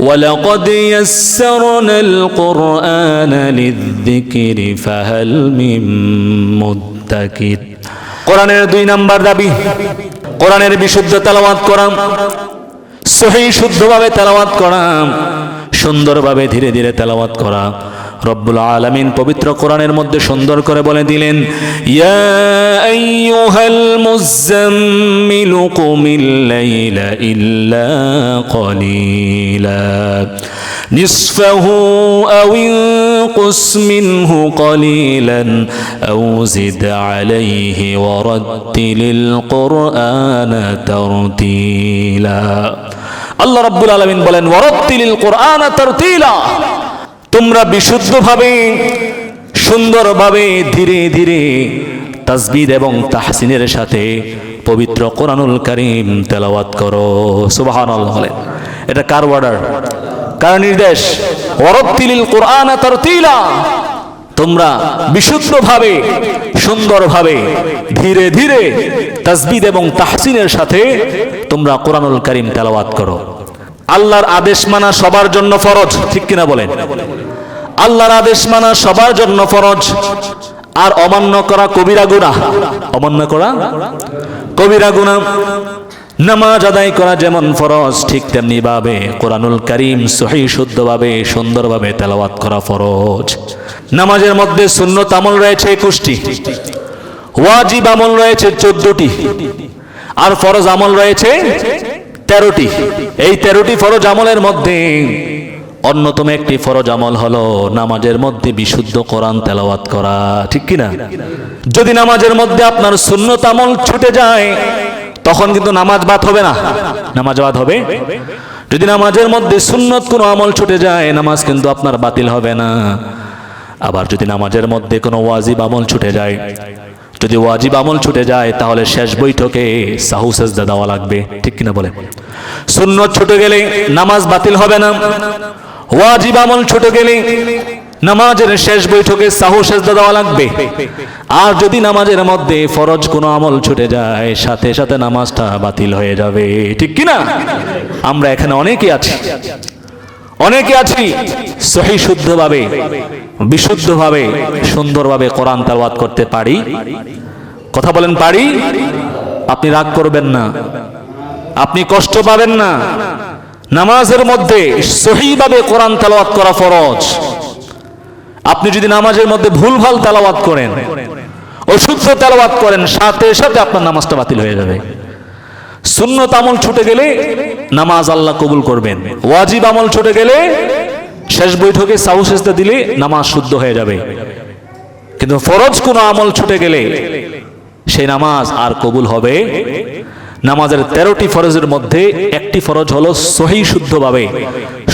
ولقد يسرنا القرآن للذكر فهل من مدكر কোরআনের দুই নাম্বার দাবি কোরআনের বিশুদ্ধ তেলাওয়াত করা সহি শুদ্ধভাবে তেলাওয়াত করা সুন্দরভাবে ধীরে ধীরে তেলাওয়াত করা রব্বুল আলামিন পবিত্র কোরআনের মধ্যে সুন্দর করে বলে দিলেন ইয়া আইয়ুহাল মুযাম্মিলু কুমিল লাইলা ইল্লা قليلا نصفه أو انقص منه قليلا أو زد عليه ورتل القرآن ترتيلا আল্লাহ রাব্বুল আলামিন বলেন ওয়ারাত্তিলিল কোরআন তারতিলা তোমরা বিশুদ্ধভাবে, সুন্দরভাবে ধীরে ধীরে তাসবিদ এবং তাহসিনের সাথে পবিত্র কোরআনুল করিম তেলাওয়াত করো। সুবহানাল্লাহ বলেন এটা কার অর্ডার কার নির্দেশ? ওয়ারাত্তিলিল কোরআন তারতিলা। তোমরা বিশুদ্ধভাবে, সুন্দরভাবে ধীরে ধীরে তাসবিদ এবং তাহসিনের সাথে তোমরা কোরআনুল করিম তেলাওয়াত করো। আল্লাহর আদেশ মানা সবার জন্য ফরজ, ঠিক কিনা বলেন? আল্লাহর আদেশ মানা সবার জন্য ফরজ, আর অমান্য করা কবিরা গুনাহ। অমান্য করা কবিরা গুনাহ। নামাজ আদায় করা যেমন ফরজ, ঠিক তেমনি ভাবে কোরআনুল করিম সহি শুদ্ধভাবে, সুন্দরভাবে তেলাওয়াত করা ফরজ। নামাজের মধ্যে সুন্নত আমল রয়েছে একুশটি, ওয়াজিব আমল রয়েছে চোদ্দটি, আর ফরজ আমল রয়েছে তেরোটি। এই তেরোটি ফরজ আমলের মধ্যে অন্যতম একটি ফরজ আমল হলো নামাজের মধ্যে বিশুদ্ধ কোরআন তেলাওয়াত করা, ঠিক কিনা? যদি নামাজের মধ্যে আপনার সুন্নত আমল ছুটে যায়, তখন কিন্তু নামাজ বাদ হবে না। নামাজ বাদ হবে? যদি নামাজের মধ্যে সুন্নত কোনো আমল ছুটে যায়, নামাজ কিন্তু আপনার বাতিল হবে না। আবার যদি নামাজের মধ্যে কোনো ওয়াজিব আমল ছুটে যায় যদি ওয়াজিব আমল ছুটে যায়, তাহলে শেষ বৈঠকে সাহু সেজদা দেওয়া লাগবে। ঠিক কিনা বলে সুন্নত ছুটে গেলে নামাজ বাতিল হবে না। ওয়াজিব আমল ছুটে গেলে নামাজের শেষ বৈঠকে সাহু সেজদা দেওয়া লাগবে। আর যদি নামাজের মধ্যে ফরজ কোনো আমল ছুটে যায়, সাথে সাথে নামাজটা বাতিল হয়ে যাবে। ঠিক কিনা? আমরা এখানে অনেকে আছি। অনেকে আছি সহি শুদ্ধভাবে, বিশুদ্ধভাবে, সুন্দরভাবে কোরআন তালওয়াত করতে পারি। কথা বলেন, পারি? আপনি রাগ করবেন না। আপনি কষ্ট পাবেন না। নামাজের মধ্যে সহিভাবে কোরআন তালাওয়াত করা ফরজ। আপনি যদি নামাজের মধ্যে ভুলভাল তালাওয়াত করেন, অশুদ্ধ তালাওয়াত করেন, সাথে সাথে আপনার নামাজটা বাতিল হয়ে যাবে। শূন্য আমল ছুটে গেলে নামাজ আল্লাহ কবুল করবেন। ওয়াজিব আমল ছুটে গেলে শেষ বৈঠকে সাহু সেজদা দিলে নামাজ শুদ্ধ হয়ে যাবে। কিন্তু ফরজ কোনো আমল ছুটে গেলে সেই নামাজ আর কবুল হবে। নামাজের তেরোটি ফরজের মধ্যে একটি ফরজ হলো সহি শুদ্ধভাবে,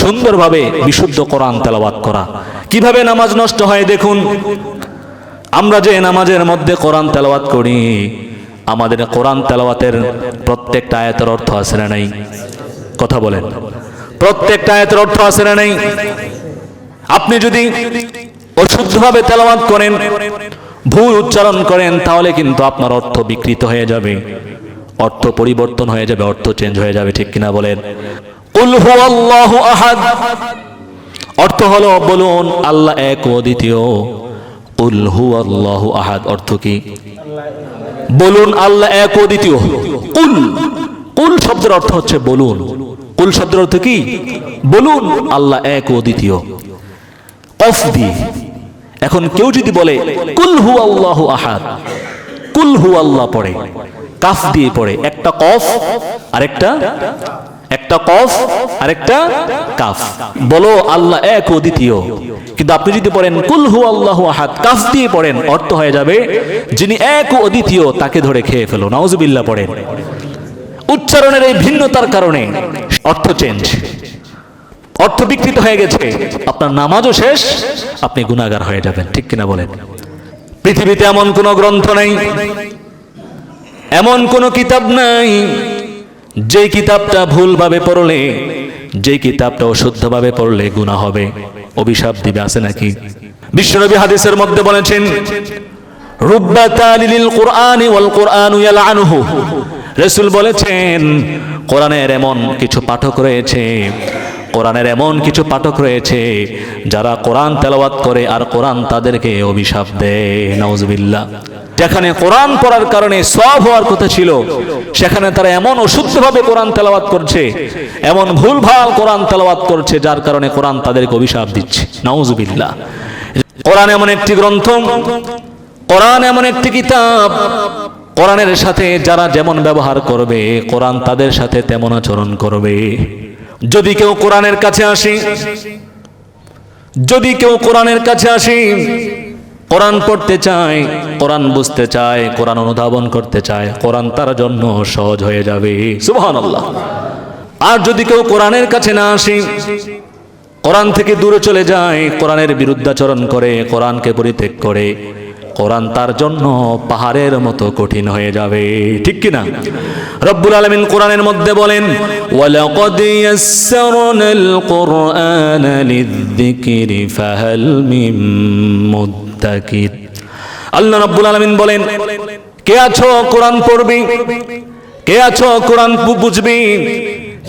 সুন্দরভাবে বিশুদ্ধ কোরআন তেলাওয়াত করা। কীভাবে নামাজ নষ্ট হয় দেখুন? আমরা যে নামাজের মধ্যে কোরআন তেলাওয়াত করি, আমাদের কোরআন তেলাওয়াতের প্রত্যেকটা আয়াতের অর্থ আছে নাই? কথা বলেন। প্রত্যেকটা আয়াতের অর্থ আছে না নাই? আপনি যদি অশুদ্ধভাবে তেলাওয়াত করেন, ভুল উচ্চারণ করেন, তাহলে কিন্তু আপনার অর্থ বিকৃত হয়ে যাবে। অর্থ পরিবর্তন হয়ে যাবে, অর্থ চেঞ্জ হয়ে যাবে, ঠিক কিনা বলেন? আহাদ। অর্থ হলো, বলুন, আল্লাহ এক ও দ্বিতীয়। কুল হুয়াল্লাহু আহাদ, অর্থ কি? বলুন, আল্লাহ এক ও দ্বিতীয়। কুল কুল শব্দের অর্থ হচ্ছে বলুন। কুল শব্দের অর্থ কি? বলুন, আল্লাহ এক ও দ্বিতীয়। দি এখন কেউ যদি বলে, কুল হু আল্লাহ আহাদ, কুল হু আল্লাহ পড়ে, কাফ দিয়ে পড়ে, একটা কফ, আরেকটা, একটা কফ, আরেকটা কাফ। বলো, আল্লাহ এক ও দ্বিতীয়। কিন্তু আপনি যদি পড়েন কুল হু আল্লাহ আহাদ, কাফ দিয়ে পড়েন, অর্থ হয়ে যাবে, যিনি এক ও দ্বিতীয় তাকে ধরে খেয়ে ফেলো। নাউজুবিল্লাহ পড়েন। উচ্চারণের এই ভিন্নতার কারণে অর্থ চেঞ্জ অর্থ বিকৃত হয়ে গেছে। আপনার নামাজও শেষ। আপনি গুণাগার হয়ে যাবেন। ঠিক কিনা বলেন? পৃথিবীতে এমন কোনো গ্রন্থ নেই, এমন কোনো কিতাব নাই যে কিতাবটা ভুলভাবে পড়লে যে কিতাবটা অশুদ্ধভাবে পড়লে গুণা হবে। অভিশাপ দিবে, আছে নাকি? বিশ্বনবী হাদিসের মধ্যে বলেছেন রুব্বা তালিলিল কোরআন ওয়াল কোরআনু ইয়ালআনুহু রাসূল বলেছেন কোরআনের এমন কিছু পাঠক রয়েছে, কোরআনের এমন কিছু পাঠক রয়েছে, যারা কোরআন তেলাওয়াত করে আর কোরআন তাদেরকে অভিশাপ দেয়। নওজবিল্লা যেখানে কোরআন পড়ার কারণে সব হওয়ার কথা ছিল, সেখানে তারা এমন অশুদ্ধভাবে কোরআন তেলাওয়াত করছে, এমন ভুলভাল কোরআন তেলাওয়াত করছে, যার কারণে কোরআন তাদেরকে অভিশাপ দিচ্ছে। নওজবিল্লা কোরআন এমন একটি গ্রন্থ, কোরআন এমন একটি কিতাব কোরআনের সাথে যারা যেমন ব্যবহার করবে, কোরআন তাদের সাথে তেমন আচরণ করবে। যদি কেউ কোরআনের কাছে আসে, যদি কেউ কোরআনের কাছে আসে, কোরআন পড়তে চায়, কোরআন বুঝতে চায়, কোরআন অনুধাবন করতে চায়, কোরআন তার জন্য সহজ হয়ে যাবে। সুবহানাল্লাহ। আর যদি কেউ কোরআনের কাছে না আসে, কোরআন থেকে দূরে চলে যায়, কোরআনের বিরুদ্ধাচরণ করে, কোরআনকে পরিত্যাগ করে কোরআন তার জন্য পাহাড়ের মতো কঠিন হয়ে যাবে। ঠিক কি না রব্বুল আলামিন কোরআনের মধ্যে বলেন আল্লাহ রাব্বুল আলামিন বলেন, কে আছো কোরআন পড়বি? কে আছো কোরআন বুঝবি?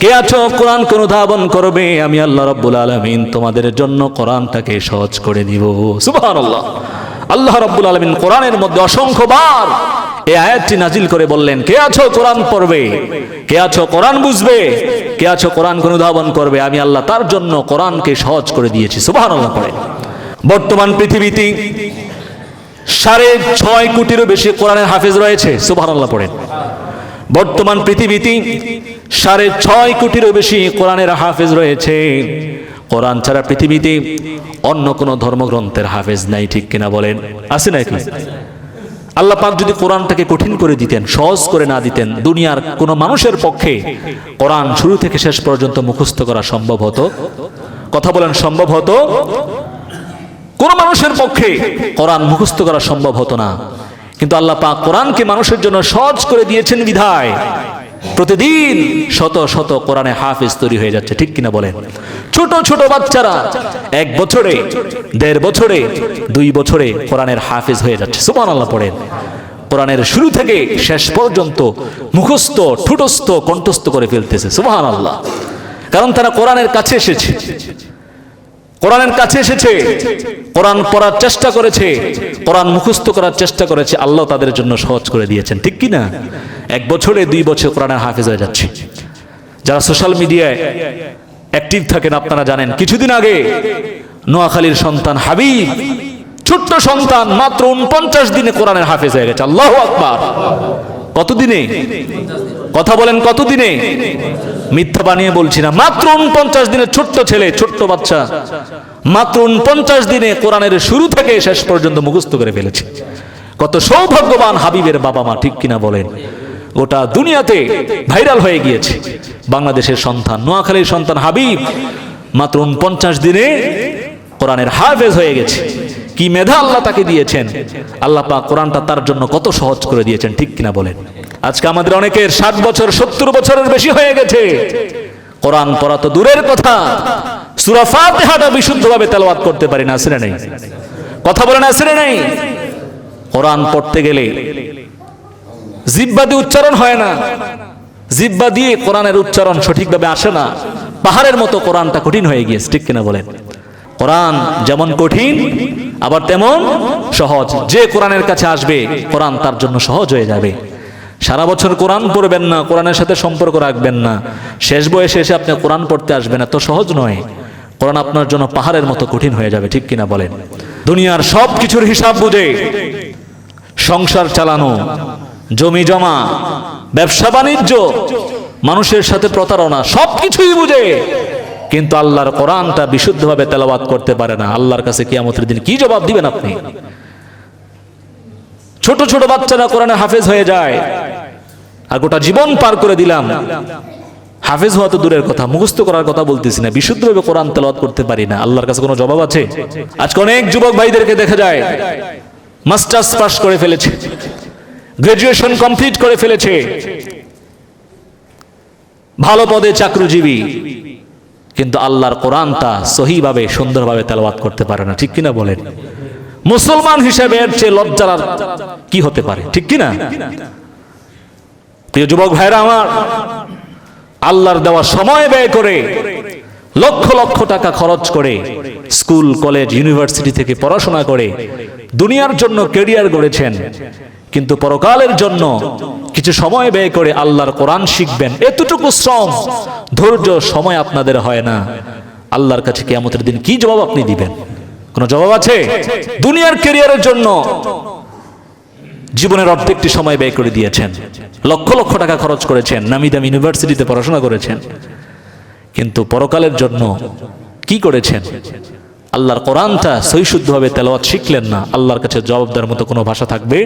কে আছো কোরআন কোন ধাবন করবে? আমি আল্লাহ রাব্বুল আলামিন তোমাদের জন্য কোরআনটাকে সহজ করে দিব। সুবহানাল্লাহ। আল্লাহ রাব্বুল আলমিন কোরআনের মধ্যে অসংখ্যবার এই আয়াতটি নাজিল করে বললেন, কে আছো কোরআন পড়বে? কে আছো কোরআন বুঝবে? কে আছো কোরআন কোন ধাবন করবে? আমি আল্লাহ তার জন্য কোরআনকে সহজ করে দিয়েছি। সুবহানাল্লাহ করে বর্তমান পৃথিবীতে সাড়ে ছয় কোটিরও বেশি কোরআনের হাফেজ রয়েছে, সুবহানাল্লাহ পড়েন। বর্তমান পৃথিবীতে সাড়ে ছয় কোটিরও বেশি কোরআনের হাফেজ রয়েছে। কোরআন ছাড়া পৃথিবীতে অন্য কোনো ধর্মগ্রন্থের হাফেজ নাই, ঠিক কিনা বলেন? আছে নাকি? আল্লাহ পাক যদি কোরআনটাকে কঠিন করে দিতেন, সহজ করে না দিতেন, দুনিয়ার কোনো মানুষের পক্ষে কোরআন শুরু থেকে শেষ পর্যন্ত মুখস্থ করা সম্ভব হতো? কথা বলেন, সম্ভব হতো? কোন মানুষের পক্ষে কোরআন মুখস্থ করা সম্ভব হতো না। কিন্তু আল্লাহ পাক কোরআনকে মানুষের জন্য সহজ করে দিয়েছেন বিধায়। প্রতিদিন শত শত কোরআনে হাফিজ তৈরি হয়ে যাচ্ছে, ঠিক কিনা বলেন? ছোট ছোট বাচ্চারা এক বছরে, দেড় বছরে, দুই বছরে কোরআনের হাফিজ হয়ে যাচ্ছে। সুমান আল্লাহ পড়েন। কোরআনের শুরু থেকে শেষ পর্যন্ত মুখস্থ, ঠুটস্থ, কণ্ঠস্থ করে ফেলতেছে। সুমান আল্লাহ কারণ তারা কোরআনের কাছে এসেছে। কোরআনের কাছে এসেছে, কোরআন পড়ার চেষ্টা করেছে, কোরআন মুখস্থ করার চেষ্টা করেছে, আল্লাহ তাদের জন্য সহজ করে দিয়েছেন। ঠিক কি না এক বছরে দুই বছর কোরআনের হাফেজ হয়ে যাচ্ছে। যারা সোশ্যাল মিডিয়ায় অ্যাক্টিভ থাকেন, আপনারা জানেন, কিছুদিন আগে নোয়াখালীর সন্তান হাবিব, ছোট্ট সন্তান, মাত্র উনপঞ্চাশ দিনে কোরআনের হাফেজ হয়ে গেছে। আল্লাহ আকবার। কতদিনে? কথা বলেন কতদিনে? মিথ্যা বানিয়ে বলছি না। মাত্র উনপঞ্চাশ দিনের ছোট্ট ছেলে, ছোট্ট বাচ্চা। মাত্র উনপঞ্চাশ দিনে কোরআনের শুরু থেকে শেষ পর্যন্ত মুখস্থ করে ফেলেছে। কত সৌভাগ্যবান হাবিবের বাবা মা, ঠিক কিনা বলেন? গোটা দুনিয়াতে ভাইরাল হয়ে গিয়েছে। বাংলাদেশের সন্তান, নোয়াখালীর সন্তান হাবিব মাত্র উনপঞ্চাশ দিনে কোরআনের হাফেজ হয়ে গেছে। কি মেধা আল্লাহ তাকে দিয়েছেন? আল্লাহ পাক কোরআনটা তার জন্য কত সহজ করে দিয়েছেন, ঠিক কিনা বলেন? আজকে আমাদের অনেকের ষাট বছর, সত্তর বছরের বেশি হয়ে গেছে। কোরআন পড়া তো দূরের কথা। সুরা ফাতিহাটা বিশুদ্ধভাবে তেলাওয়াত করতে পারি না আসলে নেই? কথা বলেন আসলে নেই? কোরআন পড়তে গেলে জিব্বা দিয়ে উচ্চারণ হয় না। জিব্বা দিয়ে কোরআনের উচ্চারণ সঠিকভাবে আসে না। পাহাড়ের মতো কোরআনটা কঠিন হয়ে গিয়েছে, ঠিক কিনা বলেন? কোরআন যেমন কঠিন আবার তেমন সহজ। যে কোরআনের কাছে আসবে, কোরআন তার জন্য সহজ হয়ে যাবে। সারা বছর কোরআন পড়বেন না, কোরআনের সাথে সম্পর্ক রাখবেন না। শেষ বয়সে এসে আপনি কোরআন পড়তে আসবেন, এত সহজ নয়। কোরআন আপনার জন্য পাহাড়ের মতো কঠিন হয়ে যাবে, ঠিক কিনা বলেন? দুনিয়ার সব কিছুর হিসাব বুঝে সংসার চালানো, জমি জমা, ব্যবসা বাণিজ্য, মানুষের সাথে প্রতারণা, সবকিছুই বুঝে কিন্তু আল্লাহর কোরআনটা বিশুদ্ধভাবে তেলাওয়াত করতে পারে না। আল্লাহর কাছে কিয়ামতের দিন কি জবাব দিবেন আপনি? ছোট ছোট বাচ্চারা কোরআনে হাফেজ হয়ে যায়। আর গোটা জীবন পার করে দিলাম। হাফেজ হওয়া তো দূরের কথা, মুখস্থ করার কথা বলতেছি না। বিশুদ্ধভাবে কোরআন তেলাওয়াত করতে পারি না। আল্লাহর কাছে কোনো জবাব আছে? আজকে অনেক যুবক ভাইদেরকে দেখা যায়, মাস্টার্স পাস করে ফেলেছে, গ্রাজুয়েশন কমপ্লিট করে ফেলেছে, ভালো পদে চাকরিজীবী। কিন্তু আল্লাহর কোরআনটা সহিভাবে, সুন্দরভাবে তেলাওয়াত করতে পারে না। ঠিক কিনা বলেন? মুসলমান হিসেবে এর চেয়ে লজ্জার কি হতে পারে? ঠিক কিনা? প্রিয় যুবক ভাইরা আমার, আল্লাহর দেওয়া সময় ব্যয় করে, লক্ষ লক্ষ টাকা খরচ করে, স্কুল, কলেজ, ইউনিভার্সিটি থেকে পড়াশোনা করে, দুনিয়ার জন্য কেরিয়ার গড়েছেন কিন্তু পরকালের জন্য কিছু সময় ব্যয় করে আল্লাহর কোরআন শিখবেন। এতটুকু শ্রম, ধৈর্য, সময় আপনাদের হয় না। আল্লাহর কাছে কেয়ামতের দিন কি জবাব আপনি দিবেন? কোনো জবাব আছে? দুনিয়ার কেরিয়ারের জন্য জীবনের অর্ধেকটি সময় ব্যয় করে দিয়েছেন। লক্ষ লক্ষ টাকা খরচ করেছেন নামি দামি ইউনিভার্সিটিতে পড়াশোনা করেছেন। কিন্তু পরকালের জন্য কি করেছেন? আল্লাহর কোরআনটা সৈশুদ্ধভাবে তেলাওয়াত শিখলেন না। আল্লাহর কাছে জবাবদার মতো কোনো ভাষা থাকবে?